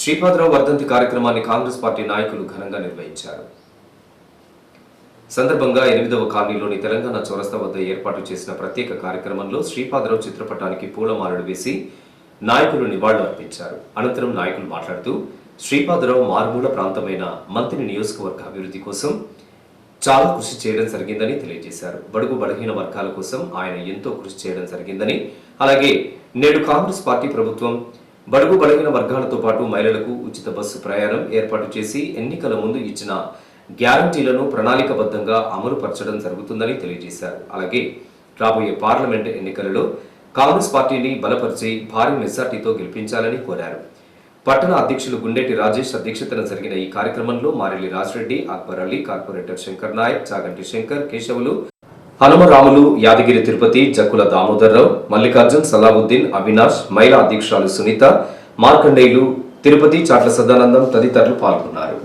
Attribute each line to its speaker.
Speaker 1: శ్రీపాదరావు వర్ధంతి కార్యక్రమాన్ని కాంగ్రెస్ పార్టీ నాయకులు ఘనంగా నిర్వహించారు. సందర్భంగా ఎనిమిదవ కాలనీలోని తెలంగాణ చౌరస్తా వద్ద ఏర్పాటు చేసిన ప్రత్యేక కార్యక్రమంలో శ్రీపాదరావు చిత్రపటానికి పూలమాలలు వేసి నాయకులు నివాళులు అర్పించారు. అనంతరం నాయకులు మాట్లాడుతూ శ్రీపాదరావు మారుమూల ప్రాంతమైన మంత్రి నియోజకవర్గ అభివృద్ధి కోసం చాలా కృషి చేయడం జరిగిందని తెలియజేశారు. బడుగు బలహీన వర్గాల కోసం ఆయన ఎంతో కృషి చేయడం జరిగిందని. అలాగే నేడు కాంగ్రెస్ పార్టీ ప్రభుత్వం బడుగు బలగిన వర్గాలతో పాటు మహిళలకు ఉచిత బస్సు ప్రయాణం ఏర్పాటు చేసి ఎన్నికల ముందు ఇచ్చిన గ్యారంటీలను ప్రణాళికబద్ధంగా అమలుపరచడం జరుగుతుందని తెలియజేశారు. అలాగే రాబోయే పార్లమెంట్ ఎన్నికలలో కాంగ్రెస్ పార్టీని బలపరిచి భారీ మెజార్టీతో గెలిపించాలని కోరారు. పట్టణ అధ్యక్షులు గుండెటి రాజేష్ అధ్యక్షతన జరిగిన ఈ కార్యక్రమంలో మారెల్లి రాజరెడ్డి అక్బర్ అలీ కార్పొరేటర్ శంకర్ నాయక్ చాగంటి శంకర్ కేశవులు హనుమరాములు యాదగిరి తిరుపతి జక్కుల దామోదర్రావు మల్లికార్జున్ సలావుద్దీన్ అవినాష్ మహిళా అధ్యక్షురాలు సునీత మార్కండేయులు తిరుపతి చాట్ల సదానందం తదితరులు పాల్గొన్నారు.